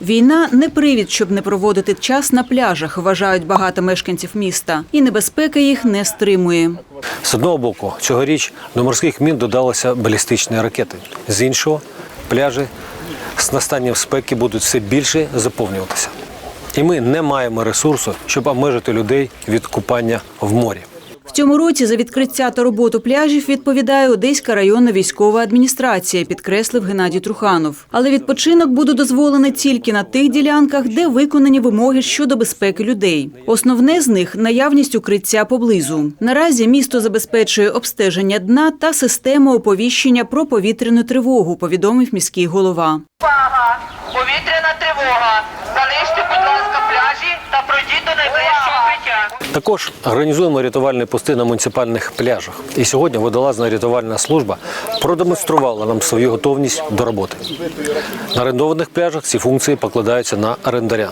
Війна не привід, щоб не проводити час на пляжах, вважають багато мешканців міста, і небезпека їх не стримує. З одного боку, цьогоріч до морських мін додалися балістичні ракети. З іншого, пляжі з настанням спеки будуть все більше заповнюватися. І ми не маємо ресурсу, щоб обмежити людей від купання в морі. Цьому році за відкриття та роботу пляжів відповідає Одеська районна військова адміністрація, підкреслив Геннадій Труханов. Але відпочинок буде дозволений тільки на тих ділянках, де виконані вимоги щодо безпеки людей. Основне з них наявність укриття поблизу. Наразі місто забезпечує обстеження дна та систему оповіщення про повітряну тривогу, повідомив міський голова. Увага! Повітряна тривога! Залиште, будь ласка, Також організуємо рятувальні пости на муніципальних пляжах. І сьогодні водолазна рятувальна служба продемонструвала нам свою готовність до роботи. На орендованих пляжах ці функції покладаються на орендаря.